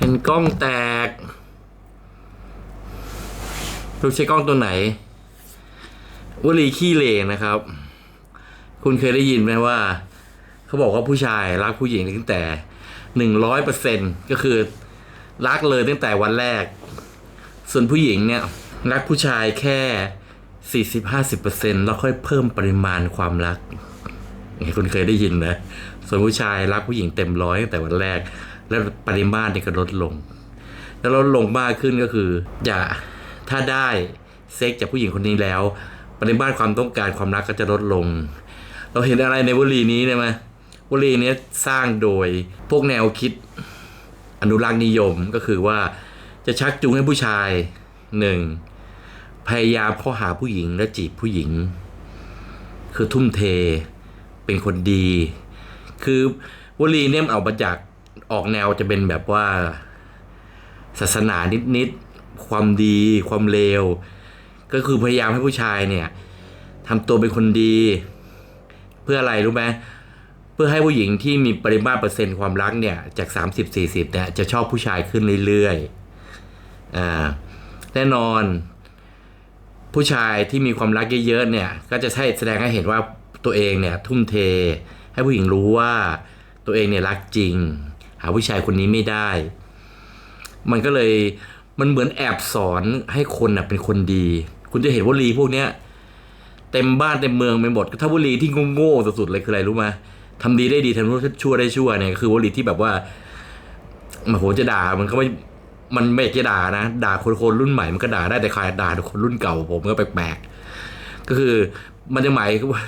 เป็นกล้องแตกรู้ใช้กล้องตัวไหนวลีขี้เหร่นะครับ คุณเคยได้ยินไหมว่า เขาบอกว่าผู้ชายรักผู้หญิงตั้งแต่หนึ่งร้อยเปอร์เซ็นก็คือ รักเลยตั้งแต่วันแรก ส่วนผู้หญิงเนี่ย รักผู้ชายแค่สี่สิบห้าสิบเปอร์เซ็นแล้วค่อยเพิ่มปริมาณความรักคุณเคยได้ยินนะ ส่วนผู้ชายรักผู้หญิงเต็มร้อยตั้งแต่วันแรก แล้วปริมาณเนี่ยก็ลดลง แล้วลดลงมากขึ้นก็คือ อย่าถ้าได้เซ็กจากผู้หญิงคนนี้แล้ว ปริมาณความต้องการความรักก็จะลดลง เราเห็นอะไรในวลีนี้ได้ไหมวลีนี้สร้างโดยพวกแนวคิดอนุรักษ์นิยมก็คือว่าจะชักจูงให้ผู้ชายหนึ่งพยายามเข้าหาผู้หญิงและจีบผู้หญิง คือทุ่มเทเป็นคนดี คือวลีเนี่ยมันเอามาจาก ออกแนวจะเป็นแบบว่า ศาสนานิดๆ ความดีความเลว ก็คือพยายามให้ผู้ชายเนี่ยทำตัวเป็นคนดี เพื่ออะไรรู้ไหมเพื่อให้ผู้หญิงที่มีปริมาตรเปอร์เซ็นต์ความรักเนี่ย จาก 30-40เนี่ยจะชอบผู้ชายขึ้นเรื่อยๆอ่าแน่นอน ผู้ชายที่มีความรักเยอะๆเนี่ย ก็จะใช้แสดงให้เห็นว่าตัวเองเนี่ยทุ่มเท ให้ผู้หญิงรู้ว่าตัวเองเนี่ยรักจริง หาผู้ชายคนนี้ไม่ได้ มันก็เลยมันเหมือนแอบสอนให้คนนะเป็นคนดี คุณจะเห็นวลีพวกเนี้ยเต็มบ้านเต็มเมืองไปหมดถ้าวลีที่โง่ๆสุดๆเลยคืออะไรรู้ไหมทำดีได้ดีทำชั่วได้ชั่วเนี่ยคือวลีที่แบบว่ามาโหจะด่ามันก็ไม่มันไม่จะด่านะ ด่าคนคนรุ่นใหม่มันก็ด่าได้แต่ใครด่าคนรุ่นเก่าผมก็แปลกๆก็คือมันจะหมายว่า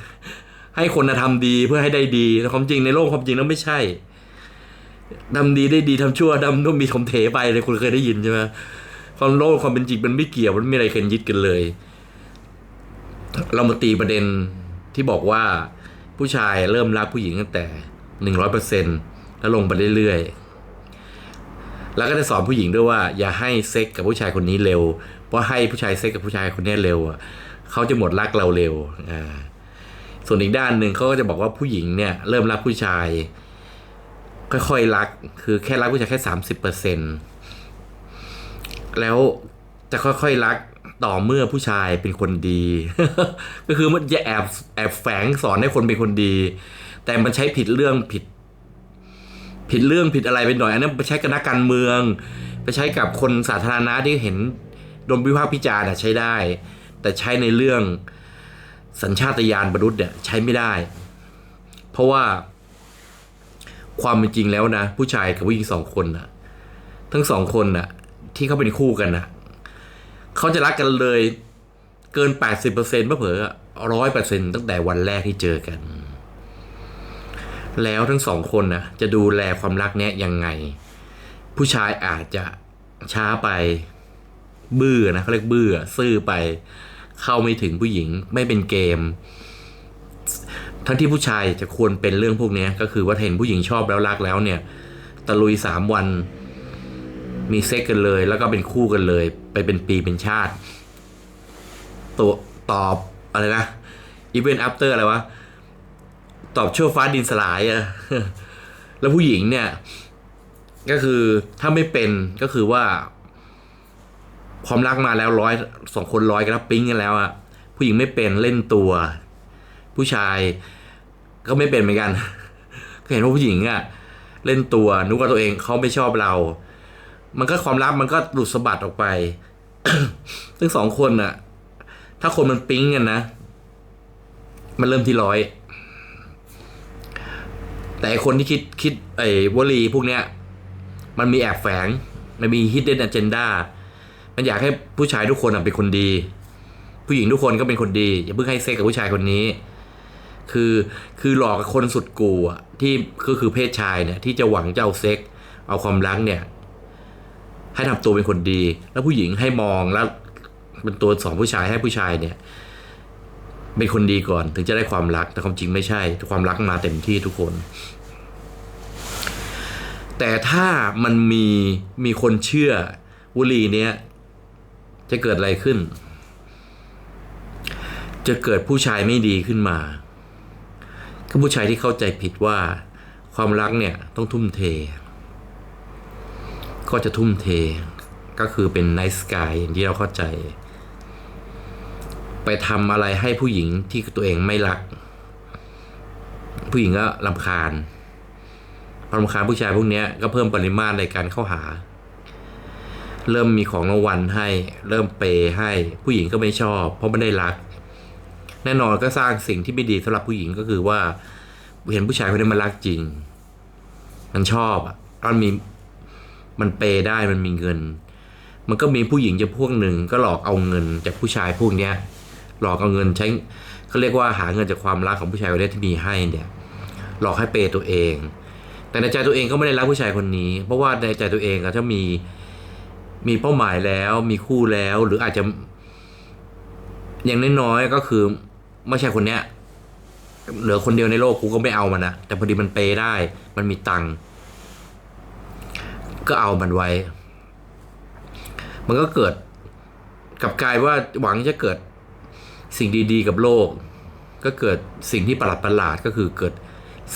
ให้คนนะทำดีเพื่อให้ได้ดีแต่ความจริงในโลกความจริงแล้วไม่ใช่ ทำดีได้ดีทำชั่วทำต้องมีถมเถไปเลยคุณเคยได้ยินใช่ไหมความโลกความเป็นจริงมันไม่เกี่ยวมันไม่มีอะไรเคนยึดกันเลย เรามาตีประเด็นที่บอกว่าผู้ชายเริ่มรักผู้หญิงตั้งแต่หนึ่งร้อยเปอร์เซ็นแล้วลงไปเรื่อยๆ แล้วก็จะสอนผู้หญิงด้วยว่า อย่าให้เซ็กกับผู้ชายคนนี้เร็ว เพราะให้ผู้ชายเซ็กกับผู้ชายคนนี้เร็วอะเขาจะหมดรักเราเร็วอ่าส่วนอีกด้านหนึ่งเขาก็จะบอกว่าผู้หญิงเนี่ย เริ่มรักผู้ชาย ค่อยๆรัก คือแค่รักผู้ชายแค่สามสิบเปอร์เซ็นแล้วจะค่อยๆรักต่อเมื่อผู้ชายเป็นคนดี ก็คือมันจะแอบแอบแฝงสอนให้คนเป็นคนดี แต่มันใช้ผิดเรื่องผิด ผิดเรื่องผิดอะไรไปหน่อย อันนั้นไปใช้กับนักการเมือง ไปใช้กับคนสาธารณะที่เห็นโดนวิพากษ์วิจารณ์ใช้ได้ แต่ใช้ในเรื่องสัญชาตญาณมนุษย์เนี่ยใช้ไม่ได้ เพราะว่า ความเป็นจริงแล้วนะ ผู้ชายกับผู้หญิงสองคนนะทั้งสองคนนะที่เขาเป็นคู่กันนะเขาจะรักกันเลยเกินแปดสิบเปอร์เซ็นต์เผลอร้อยเปอร์เซ็นตั้งแต่วันแรกที่เจอกัน แล้วทั้งสองคนนะจะดูแลความรักเนี้ยยังไง ผู้ชายอาจจะช้าไปบื้อนะเขาเรียกบื้อซื่อไป เข้าไม่ถึงผู้หญิงไม่เป็นเกม ทั้งที่ผู้ชายจะควรเป็นเรื่องพวกนี้ก็คือว่าเห็นผู้หญิงชอบแล้วรักแล้วเนี่ย ตะลุยสามวัน มีเซ็กกันเลย แล้วก็เป็นคู่กันเลย ไปเป็นปีเป็นชาติ ตัวตอบอะไรนะอีเวนต์อัปเตอร์อะไรวะ ตอบชั่วฟ้าดินสลายอะแล้วผู้หญิงเนี่ย ก็คือถ้าไม่เป็นก็คือว่าความรักมาแล้วร้อยสองคนร้อยกันแล้วปิ๊งกันแล้วอะผู้หญิงไม่เป็นเล่นตัว ผู้ชายก็ไม่เป็นเหมือนกันก็เห็นว่าผู้หญิงอะเล่นตัวนึกว่าตัวเองเขาไม่ชอบเรา มันก็ความรักมันก็หลุดสะบัดออกไป ซึ่งสองคนอะถ้าคนมันปิ๊งกันนะ มันเริ่มที่ร้อย แต่ไอ้คนที่คิดคิดไอ้วลีพวกเนี้ย มันมีแอบแฝง มันมี hidden agenda มันอยากให้ผู้ชายทุกคนอะเป็นคนดี ผู้หญิงทุกคนก็เป็นคนดี อย่าเพิ่งให้เซ็กกับผู้ชายคนนี้ คือคือหลอกคนสุดกูอะที่ก็คือเพศชายเนี่ยที่จะหวังจะเอาเซ็ก เอาความรักเนี่ย ให้ทำตัวเป็นคนดี แล้วผู้หญิงให้มองแล้วเป็นตัวสองผู้ชายให้ผู้ชายเนี่ย เป็นคนดีก่อนถึงจะได้ความรัก แต่ความจริงไม่ใช่ ความรักมาเต็มที่ทุกคน แต่ถ้ามันมีมีคนเชื่อวลีเนี้ยจะเกิดอะไรขึ้น จะเกิดผู้ชายไม่ดีขึ้นมา ก็ผู้ชายที่เข้าใจผิดว่าความรักเนี่ยต้องทุ่มเท ก็จะทุ่มเท ก็คือเป็นไนท์สกายอย่างที่เราเข้าใจ ไปทำอะไรให้ผู้หญิงที่ตัวเองไม่รัก ผู้หญิงก็ลำคาญพอลำคาญผู้ชายพวกนี้ก็เพิ่มปริมาตรในการเข้าหา เริ่มมีของรางวัลให้ เริ่มเปย์ให้ ผู้หญิงก็ไม่ชอบ เพราะไม่ได้รัก แน่นอนก็สร้างสิ่งที่ไม่ดีสำหรับผู้หญิงก็คือว่า เห็นผู้ชายคนนี้มันรักจริง มันชอบอะมันมีมันเปย์ได้มันมีเงิน มันก็มีผู้หญิงจะพวกหนึ่งก็หลอกเอาเงินจากผู้ชายพวกเนี้ย หลอกเอาเงินใช้เขาเรียกว่าหาเงินจากความรักของผู้ชายคนนี้ที่มีให้เนี่ย หลอกให้เปย์ตัวเอง แต่ในใจตัวเองก็ไม่ได้รักผู้ชายคนนี้ เพราะว่าในใจตัวเองก็จะมีมีเป้าหมายแล้วมีคู่แล้วหรืออาจจะอย่างน้อยๆก็คือ ไม่ใช่คนเนี้ยเหลือคนเดียวในโลกกูก็ไม่เอามันนะแต่พอดีมันเปย์ได้ มันมีตังค์ก็เอามันไว้ มันก็เกิดกลับกลายว่าหวังจะเกิดสิ่งดีๆ กับโลก ก็เกิดสิ่งที่ประหลาดประหลาดๆก็คือเกิด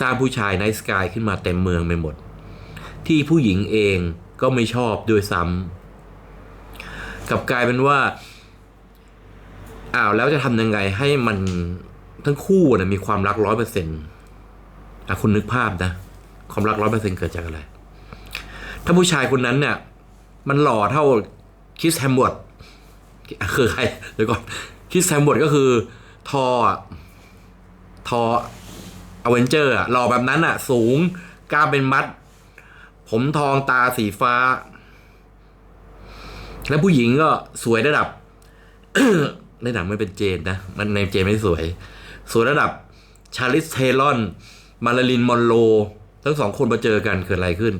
สร้างผู้ชายในสกายขึ้นมาเต็มเมืองไปหมด ที่ผู้หญิงเองก็ไม่ชอบด้วยซ้ำกลับกลายเป็นว่า อ้าวแล้วจะทำยังไงให้มันทั้งคู่นะมีความรักร้อยเปอร์เซ็นต์อะคุณนึกภาพนะ ความรักร้อยเปอร์เซ็นต์เกิดจากอะไร ถ้าผู้ชายคนนั้นเนี่ย มันหล่อเท่าคิสแฮมบอร์ดคือใครเดี๋ยวก่อนคิสแฮมบอร์ดก็คือทอทออเวนเจอร์อะหล่อแบบนั้นอะสูงกล้ามเป็นมัด ผมทองตาสีฟ้า แล้วผู้หญิงก็สวยระดับ ในหนังไม่เป็นเจนนะ มันในเจนไม่สวย สวยระดับชาลิสเทลอน มาลาลินมอนโรทั้งสองคนมาเจอกันเกิดอะไรขึ้น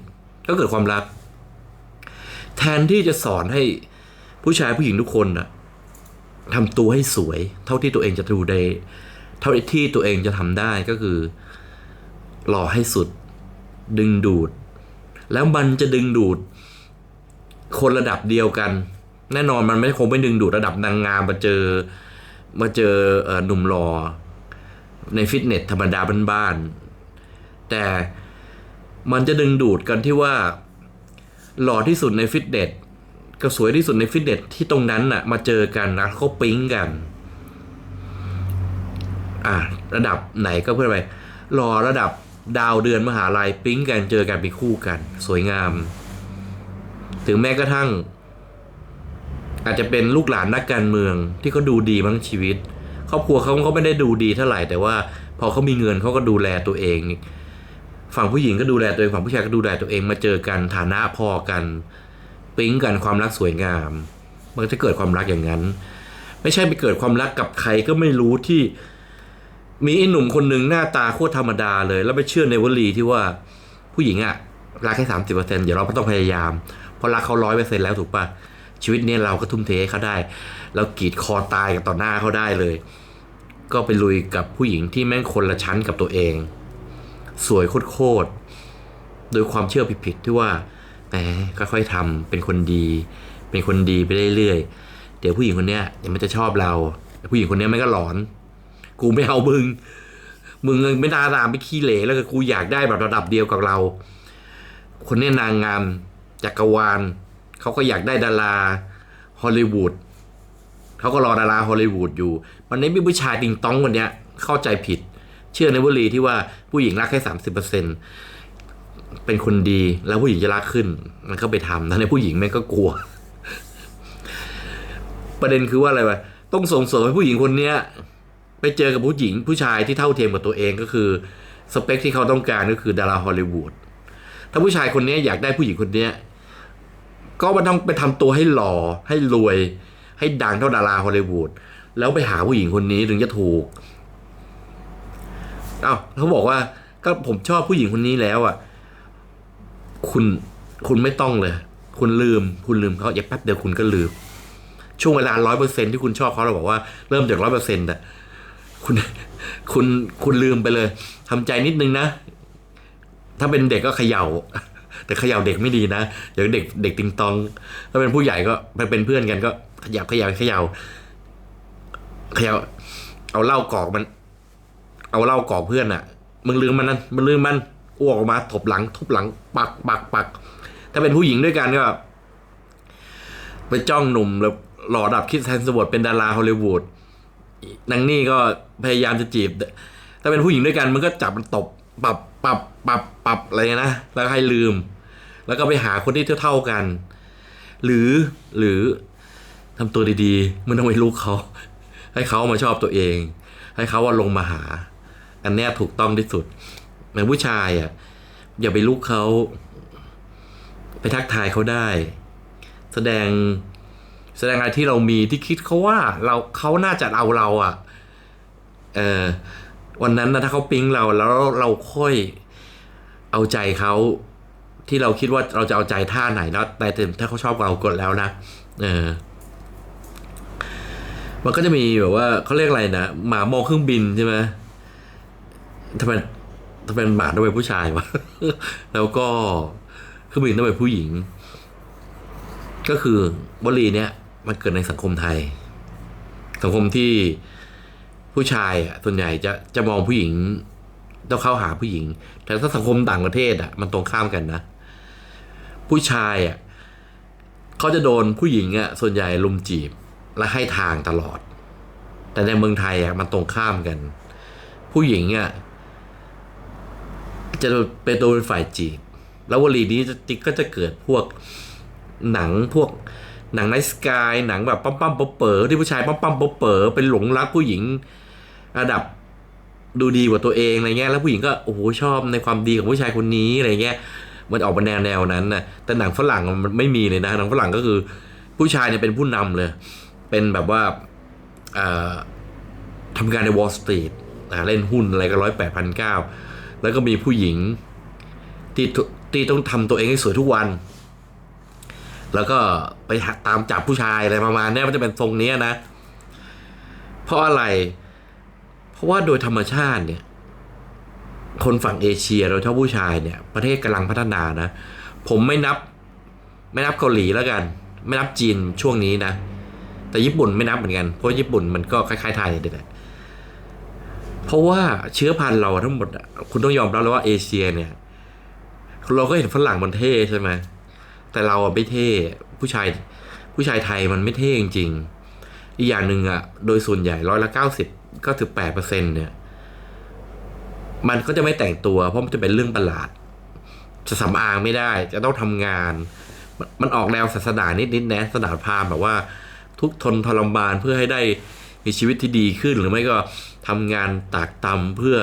ก็เกิดความรัก แทนที่จะสอนให้ผู้ชายผู้หญิงทุกคนนะทำตัวให้สวย เท่าที่ตัวเองจะดูได้เท่าที่ตัวเองจะทำได้ก็คือหล่อให้สุด ดึงดูด แล้วมันจะดึงดูด คนระดับเดียวกัน แน่นอนมันไม่คงไม่ดึงดูดระดับนางงามมาเจอมาเจอหนุ่มหล่อในฟิตเนสธรรมดาบ้านๆแต่มันจะดึงดูดกันที่ว่า หล่อที่สุดในฟิตเนสกับสวยที่สุดในฟิตเนสที่ตรงนั้นน่ะ มาเจอกันนะเขาปิ๊งกัน อะระดับไหนก็เพื่อไปรอระดับดาวเดือนมหาลัยปิ๊งกันเจอกันเป็นคู่กัน สวยงาม ถึงแม้กระทั่ง อาจจะเป็นลูกหลานนักการเมืองที่เขาดูดีมั้งชีวิต ครอบครัวเขาเขาไม่ได้ดูดีเท่าไหร่ แต่ว่าพอเขามีเงินเขาก็ดูแลตัวเอง ฝั่งผู้หญิงก็ดูแลตัวเองฝั่งผู้ชายก็ดูแลตัวเองมาเจอกันฐานะพอกันปิ๊งกันความรักสวยงาม มันจะเกิดความรักอย่างนั้น ไม่ใช่ไปเกิดความรักกับใครก็ไม่รู้ที่ มีไอ้หนุ่มคนหนึ่งหน้าตาโคตรธรรมดาเลย แล้วไปเชื่อในวลีที่ว่าผู้หญิงอะรักแค่สามสิบเปอร์เซ็นต์เดี๋ยวเราก็ต้องพยายามเพราะรักเขาร้อยเปอร์เซ็นต์แล้วถูกปะ ชีวิตเนี้เราก็ทุ่มเทให้เขาได้ เรากรีดคอตายกับต่อหน้าเขาได้เลย ก็ไปลุยกับผู้หญิงที่แม่งคนละชั้นกับตัวเอง สวยโคตรโดยความเชื่อผิดๆที่ว่าแหมค่อยๆทำเป็นคนดี เป็นคนดีไปเรื่อยๆเดี๋ยวผู้หญิงคนเนี้ยเดี๋ยวมันจะชอบเรา ผู้หญิงคนเนี้ยไม่ก็หลอน กูไม่เอามึงมึงไม่ตาตามไปขี้เหร่แล้วก็กูอยากได้แบบระดับเดียวกับเรา คนเนี้ยนางงามจักรวาล เขาก็อยากได้ดาราฮอลลีวูดเขาก็รอดาราฮอลลีวูดอยู่ มันนี้มีผู้ชายติงต้องคนเนี้ยเข้าใจผิด เชื่อในวลีที่ว่าผู้หญิงรักแค่สามสิบเปอร์เซ็นเป็นคนดีแล้วผู้หญิงจะรักขึ้น มันก็ไปทำแล้วในผู้หญิงแม่งก็กลัว ประเด็นคือว่าอะไรวะต้องส่งเสริมให้ผู้หญิงคนเนี้ยไปเจอกับผู้หญิงผู้ชายที่เท่าเทียมกับตัวเองก็คือสเปคที่เขาต้องการก็คือดาราฮอลลีวูดถ้าผู้ชายคนนี้อยากได้ผู้หญิงคนนี้ ก็มันต้องไปทำตัวให้หล่อให้รวย ให้ดังเท่าดาราฮอลลีวูดแล้วไปหาผู้หญิงคนนี้ถึงจะถูกเอ้าเขาบอกว่าก็ผมชอบผู้หญิงคนนี้แล้วอะ คุณคุณไม่ต้องเลย คุณลืม คุณลืมเขาอย่าแป๊บเดียวคุณก็ลืม ช่วงเวลาร้อยเปอร์เซ็นที่คุณชอบเขาเราบอกว่าเริ่มจากร้อยเปอร์เซ็นต์อะคุณคุณคุณลืมไปเลยทำใจนิดนึงนะ ถ้าเป็นเด็กก็เขย่า แต่เขย่าเด็กไม่ดีนะเดี๋ยวเด็กเด็กติงตอง ถ้าเป็นผู้ใหญ่ก็ไปเป็นเพื่อนกันก็ขย่าเขย่าเขย่าเขย่าเอาเหล้ากอกมัน เอาเหล้ากอกเพื่อนอะ มึงลืมมันนั่นมึงลืมมันอ้วกออกมาถบหลัง ทุบหลัง ปักปักปักถ้าเป็นผู้หญิงด้วยกันก็ไปจ้องหนุ่มแล้วหล่อดับคิดแทนสวดเป็นดาราฮอลลีวูดนางนี่ก็พยายามจะจีบ ถ้าเป็นผู้หญิงด้วยกันมันก็จับมันตบปรับ ปรับปรับปรับอะไรนะ แล้วให้ลืม แล้วก็ไปหาคนที่เท่าๆกัน หรือหรือทำตัวดีๆไม่ต้องไปลุกเขา ให้เขามาชอบตัวเอง ให้เขาว่าลงมาหา อันเนี้ยถูกต้องที่สุดเหมือนผู้ชายอะอย่าไปลุกเขาไปทักทายเขาได้ แสดงแสดงอะไรที่เรามีที่คิดเขาว่าเราเขาน่าจะเอาเราอะ เออ วันนั้นนะถ้าเขาปิ๊งเราแล้วเราค่อยเอาใจเขาที่เราคิดว่าเราจะเอาใจท่าไหนแล้วแต่ถ้าเขาชอบเรากดแล้วนะเออมันก็จะมีแบบว่าเขาเรียกอะไรนะหมามองเครื่องบินใช่ไหมทำไมทำไมหมาต้องเป็นผู้ชายวะแล้วก็เครื่องบินต้องเป็นผู้หญิง ก็คือวลีเนี้ยมันเกิดในสังคมไทย สังคมที่ ผู้ชายอะส่วนใหญ่จะจะมองผู้หญิงต้องเข้าหาผู้หญิง แต่ถ้าสังคมต่างประเทศอะมันตรงข้ามกันนะ ผู้ชายอะเขาจะโดนผู้หญิงอะส่วนใหญ่ลุมจีบและให้ทางตลอด แต่ในเมืองไทยอะมันตรงข้ามกัน ผู้หญิงอะจะเป็นตัวเป็นฝ่ายจีบ แล้ววลีนี้จะก็จะเกิดพวกหนังพวกหนังไนสกายหนังแบบปั๊มปั๊มป๊อปเป๋อที่ผู้ชายปั๊มปั๊มป๊อปเป๋อเป็นหลงรักผู้หญิง ระดับดูดีกว่าตัวเองอะไรเงี้ยแล้วผู้หญิงก็โอ้โหชอบในความดีของผู้ชายคนนี้อะไรเงี้ยมันออกมาแนวแนวนั้นนะแต่หนังฝรั่งมันไม่มีเลยนะหนังฝรั่งก็คือผู้ชายเนี่ยเป็นผู้นำเลย เป็นแบบว่าอ่าทำงานใน Wall Street อ่าเล่นหุ้นอะไรก็ร้อยแปดพันเก้าแล้วก็มีผู้หญิงที่ที่ต้องทำตัวเองให้สวยทุกวัน แล้วก็ไปตามจับผู้ชายอะไรประมาณเนี้ยมันจะเป็นทรงนี้นะ เพราะอะไรเพราะว่าโดยธรรมชาติเนี่ย คนฝั่งเอเชียโดยเฉพาะผู้ชายเนี่ย ประเทศกำลังพัฒนานะ ผมไม่นับ ไม่นับเกาหลีแล้วกัน ไม่นับจีนช่วงนี้นะ แต่ญี่ปุ่นไม่นับเหมือนกัน เพราะญี่ปุ่นมันก็คล้ายๆไทยเด็ดเพราะว่าเชื้อพันธุ์เราทั้งหมดคุณต้องยอมรับเลยว่าเอเชียเนี่ย เราก็เห็นฝรั่งมันเท่ใช่ไหมแต่เราอะไม่เท่ผู้ชายผู้ชายไทยมันไม่เท่จริงๆอีกอย่างหนึ่งอะโดยส่วนใหญ่ร้อยละเก้าสิบ ก็ถึงแปดเปอร์เซ็นเนี่ย มันก็จะไม่แต่งตัว เพราะมันจะเป็นเรื่องประหลาด จะสำอางไม่ได้ จะต้องทำงานมันมันออกแนวศาสนานิดๆนะศาสนาพราหมณ์แบบว่า ทุกทนทรมานเพื่อให้ได้มีชีวิตที่ดีขึ้น หรือไม่ก็ทำงานตากตำเพื่อ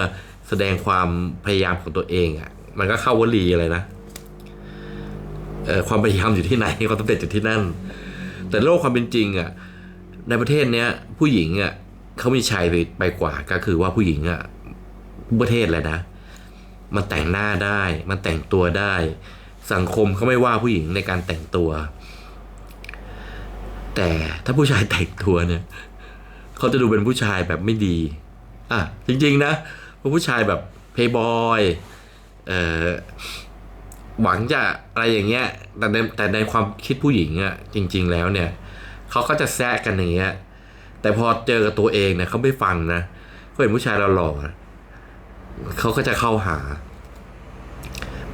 แสดงความพยายามของตัวเองอะ่ะ มันก็เข้าวลีอะไรนะเอ่อความพยายามอยู่ที่ไหนความสำเร็จอยู่ที่นั่น แต่โลกความเป็นจริงอะ่ะในประเทศเนี้ยผู้หญิงอะ่ะ เขามีชัยไปไปกว่าก็คือว่าผู้หญิงอะ่ะทุกประเทศเลยนะ มันแต่งหน้าได้ มันแต่งตัวได้ สังคมเขาไม่ว่าผู้หญิงในการแต่งตัว แต่ถ้าผู้ชายแต่งตัวเนี่ยเขาจะดูเป็นผู้ชายแบบไม่ดี อะ จริง ๆ นะผู้ชายแบบเพย์บอยเอ่อหวังจะอะไรอย่างเงี้ยแต่ในแต่ในความคิดผู้หญิงอะจริง ๆ แล้วเนี่ยเขาก็จะแซะกันอย่างเงี้ย แต่พอเจอกับตัวเองเนี่ยเขาไม่ฟังนะเขาเห็นผู้ชายเราหล่อเขาก็จะเข้าหา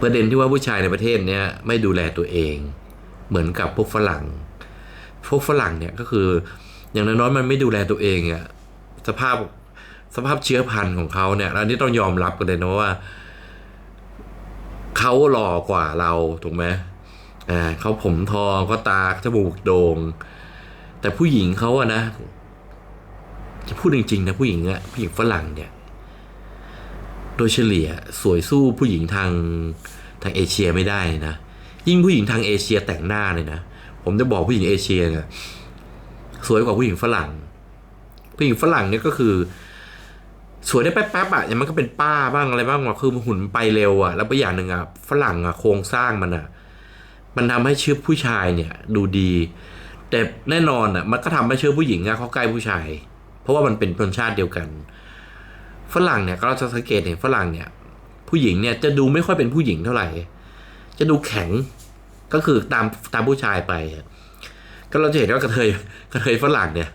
ประเด็นที่ว่าผู้ชายในประเทศเนี้ยไม่ดูแลตัวเอง เหมือนกับพวกฝรั่ง พวกฝรั่งเนี่ยก็คือ อย่างน้อยๆมันไม่ดูแลตัวเองอะสภาพสภาพเชื้อพันธุ์ของเขาเนี่ยอันนี้ต้องยอมรับกันเลยนะว่าเขาหล่อกว่าเราถูกไหมอ่าเขาผมทองเขาตาจมูกโดง่งแต่ผู้หญิงเขาอะนะ พูดจริงๆนะผู้หญิงอะผู้หญิงฝรั่งเนี่ย โดยเฉลี่ยสวยสู้ผู้หญิงทางทางเอเชียไม่ได้นะ ยิ่งผู้หญิงทางเอเชียแต่งหน้าเลยนะ ผมจะบอกผู้หญิงเอเชียเนี่ยสวยกว่าผู้หญิงฝรั่ง ผู้หญิงฝรั่งเนี่ยก็คือสวยได้แป๊บๆอะย่างมันก็เป็นป้าบ้างอะไรบ้างว่าคือหุ่นไปเร็วอะแล้วไปอย่างหนึ่งอะฝรั่งอะโครงสร้างมันอะ มันทำให้ชื่อผู้ชายเนี่ย ดูดี แต่แน่นอนอะมันก็ทำให้เชื่อผู้หญิงอะเขาใกล้ผู้ชาย ราะว่ามันเป็นชนชาติเดียวกัน ฝรั่งเนี่ยก็เราจะสังเกตเห็นฝรั่งเนี่ย ผู้หญิงเนี่ยจะดูไม่ค่อยเป็นผู้หญิงเท่าไหร่ จะดูแข็งก็คือตามตามผู้ชายไป ก็เราจะเห็นว่ากระเทยกระเทยฝรั่งเนี่ย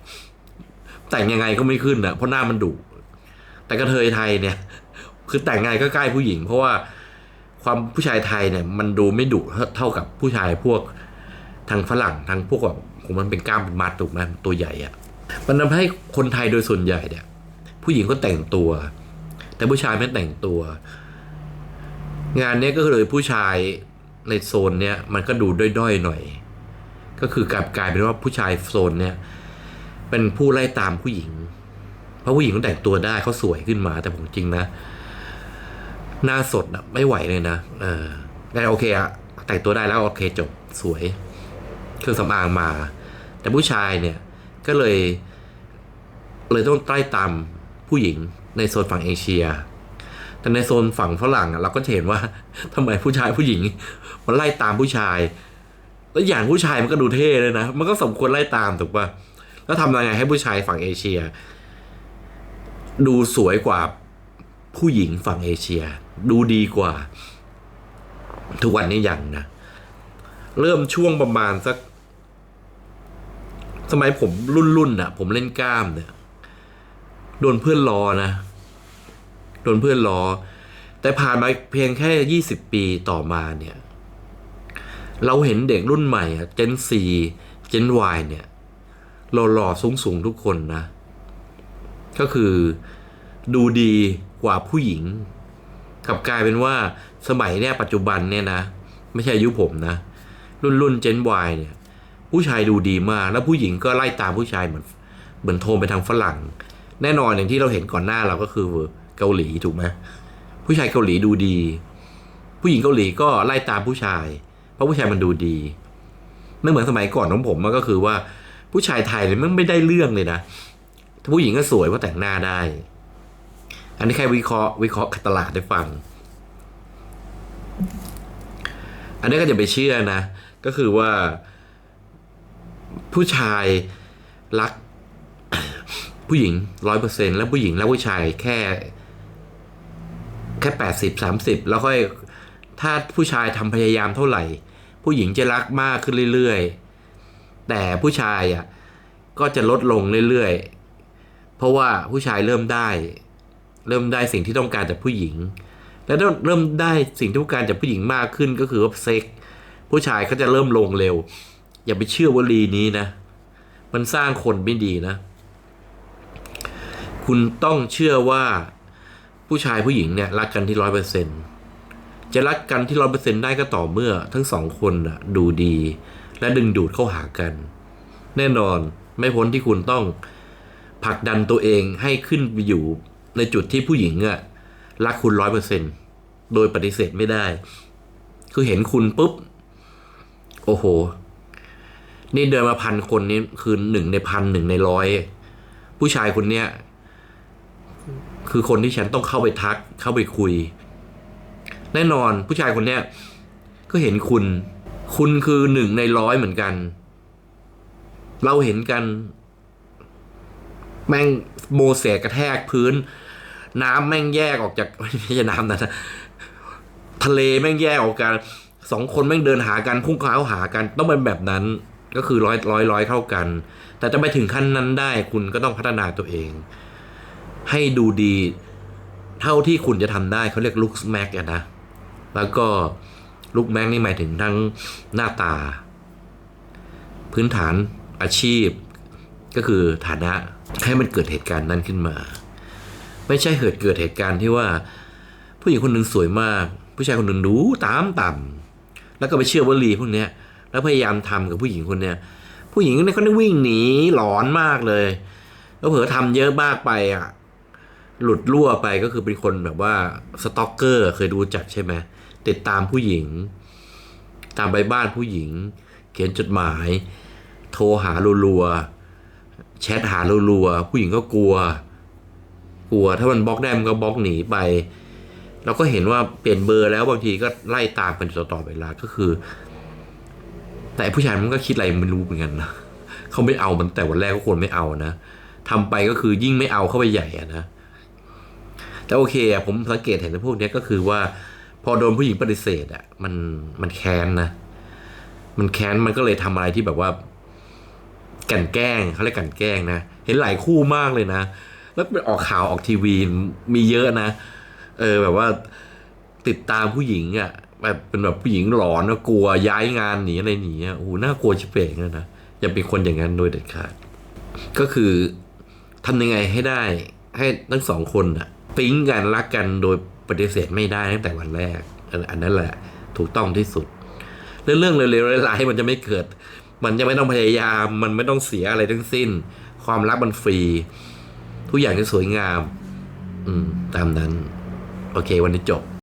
แต่งยังไงก็ไม่ขึ้นอะเพราะหน้ามันดุแต่กระเทยไทยเนี่ย คือแต่งไงก็ใกล้ผู้หญิง เพราะว่าความผู้ชายไทยเนี่ย มันดูไม่ดุเท่ากับผู้ชายพวกทางฝรั่งทางพวกแบบผมมันเป็นกล้ามเป็นมัดถูกไหมตัวใหญ่อะ มันทำให้คนไทยโดยส่วนใหญ่เนี่ย ผู้หญิงก็แต่งตัว แต่ผู้ชายไม่แต่งตัว งานเนี้ยก็เลยผู้ชายในโซนเนี้ยมันก็ดูด้อยๆหน่อย ก็คือกลับกลายเป็นว่าผู้ชายโซนเนี้ยเป็นผู้ไล่ตามผู้หญิง เพราะผู้หญิงเขาแต่งตัวได้เขาสวยขึ้นมา แต่ผมจริงนะ หน้าสดอะไม่ไหวเลยนะเออแต่โอเคอะแต่งตัวได้แล้วโอเคจบสวย เครื่องสำอางมา แต่ผู้ชายเนี่ย ก็เลย เลยต้องไล่ตามผู้หญิงในโซนฝั่งเอเชีย แต่ในโซนฝั่งฝรั่งเราก็จะเห็นว่าทำไมผู้ชายผู้หญิง มันไล่ตามผู้ชาย แล้วอย่างผู้ชายมันก็ดูเท่เลยนะ มันก็สมควรไล่ตามถูกป่ะแล้วทำยังไงให้ผู้ชายฝั่งเอเชีย ดูสวยกว่าผู้หญิงฝั่งเอเชีย ดูดีกว่า ทุกวันนี้ยังนะ เริ่มช่วงประมาณสัก สมัยผมรุ่นรุ่นๆน่ะ ผมเล่นกล้ามเนี่ยโดนเพื่อนล้อนะ โดนเพื่อนล้อ แต่ผ่านมาเพียงแค่ยี่สิบปีต่อมาเนี่ย เราเห็นเด็กรุ่นใหม่อะเจนซีเจนวเนี่ยหล่อๆสูงๆทุกคนนะ ก็คือดูดีกว่าผู้หญิงกลับกลายเป็นว่าสมัยเนี่ยปัจจุบันเนี่ยนะ ไม่ใช่อายุผมนะ รุ่นรุ่นเจนวเนี่ย ผู้ชายดูดีมาก แล้วผู้หญิงก็ไล่ตามผู้ชายเหมือนเหมือนโทรไปทางฝรั่ง แน่นอนอย่างที่เราเห็นก่อนหน้าเราก็คือเกาหลีถูกไหมผู้ชายเกาหลีดูดี ผู้หญิงเกาหลีก็ไล่ตามผู้ชาย เพราะผู้ชายมันดูดีไม่เหมือนสมัยก่อนของผมมันก็คือว่าผู้ชายไทยเนี่ยมันไม่ได้เรื่องเลยนะถ้าผู้หญิงก็สวยเพราะแต่งหน้าได้ อันนี้แค่วิเคราะห์วิเคราะห์ตลาดได้ฟัง อันนี้ก็จะไปเชื่อนะ ก็คือว่า ผู้ชายรักผู้หญิงร้อยเปอร์เซ็นแล้วผู้หญิงแล้วผู้ชายแค่ แค่แปดสิบสามสิบแล้วค่อยถ้าผู้ชายทำพยายามเท่าไหร่ ผู้หญิงจะรักมากขึ้นเรื่อยๆ แต่ผู้ชายอะก็จะลดลงเรื่อยๆ เพราะว่าผู้ชายเริ่มได้ เริ่มได้สิ่งที่ต้องการจากผู้หญิง แล้วเริ่มได้สิ่งที่ต้องการจากผู้หญิงมากขึ้นก็คือว่าเซ็กผู้ชายก็จะเริ่มลงเร็ว อย่าไปเชื่อวลีนี้นะ มันสร้างคนไม่ดีนะ คุณต้องเชื่อว่าผู้ชายผู้หญิงเนี่ยรักกันที่ร้อยเปอร์เซ็นจะรักกันที่ร้อยเปอร์เซ็นได้ก็ต่อเมื่อ ทั้งสองคนน่ะดูดี และดึงดูดเข้าหากัน แน่นอนไม่พ้นที่คุณต้องผลักดันตัวเองให้ขึ้นไปอยู่ในจุดที่ผู้หญิงอะรักคุณร้อยเปอร์เซ็นโดยปฏิเสธไม่ได้ คือเห็นคุณปุ๊บ โอ้โห นี่เดินมาพันคนนี้คือหนึ่งในพันหนึ่งในร้อยผู้ชายคนเนี้ยคือคนที่ฉันต้องเข้าไปทัก เข้าไปคุย แน่นอนผู้ชายคนเนี้ยก็เห็นคุณ คุณคือหนึ่งในร้อยเหมือนกัน เราเห็นกัน แม่งโมเสกกระแทกพื้น น้ำแม่งแยกออกจากไม่ใช่น้ำนะทะเลแม่งแยกออกกันสองคนแม่งเดินหากันพุ่งเข้าหากันต้องเป็นแบบนั้น ก็คือร้อยร้อยร้อยเข้ากัน แต่จะไปถึงขั้นนั้นได้คุณก็ต้องพัฒนาตัวเอง ให้ดูดีเท่าที่คุณจะทำได้เขาเรียกลุคแม็กนะ แล้วก็ลุคแม็กนี่หมายถึงทั้งหน้าตา พื้นฐานอาชีพ ก็คือฐานะให้มันเกิดเหตุการณ์นั้นขึ้นมา ไม่ใช่เกิดเกิดเหตุการณ์ที่ว่า ผู้หญิงคนหนึ่งสวยมาก ผู้ชายคนหนึ่งดูตามต่ำแล้วก็ไปเชื่อวลีพวกเนี้ย แล้วพยายามทำกับผู้หญิงคนเนี้ยผู้หญิงเนี่ยเขาได้วิ่งหนีหลอนมากเลย แล้วเผลอทำเยอะมากไปอะหลุดรั่วไปก็คือเป็นคนแบบว่าสต็อกเกอร์เคยดูจักใช่ไหมติดตามผู้หญิง ตามไปบ้านผู้หญิง เขียนจดหมาย โทรหารัวๆแชทหารัวๆผู้หญิงก็กลัว กลัวถ้ามันบล็อกได้มันก็บล็อกหนีไปเราก็เห็นว่าเปลี่ยนเบอร์แล้วบางทีก็ไล่ตามกันต่อๆเวลาก็คือ แต่ผู้ชายมันก็คิดอะไรไม่รู้เหมือนกันนะเขาไม่เอามันแต่วันแรกก็ควรไม่เอานะทำไปก็คือยิ่งไม่เอาเข้าไปใหญ่อะนะแต่โอเคอะผมสังเกตเห็นในพวกนี้ก็คือว่า พอโดนผู้หญิงปฏิเสธอะมันมันแค้นนะมันแค้นมันก็เลยทำอะไรที่แบบว่า กันแกล้งเขาเรียกกันแกล้งนะเห็นหลายคู่มากเลยนะแล้วไปออกข่าวออกทีวีมีเยอะนะ เออแบบว่าติดตามผู้หญิงอะ แบบเป็นแบบผู้หญิงหลอนนะกลัวย้ายงานหนีอะไรหนีอะโอ้โหน่ากลัวชิบเป่งเลยนะ อย่าเป็นคนอย่างนั้นโดยเด็ดขาด ก็คือทำยังไงให้ได้ ให้ทั้งสองคนอะปิ๊งกันรักกันโดยปฏิเสธไม่ได้ตั้งแต่วันแรกอันอันนั้นแหละ ถูกต้องที่สุด เรื่องเรื่องเร็วๆร้ายๆมันจะไม่เกิด มันจะไม่ต้องพยายาม มันไม่ต้องเสียอะไรทั้งสิ้น ความรักมันฟรี ทุกอย่างจะสวยงาม อืม ตามนั้น โอเค วันนี้จบ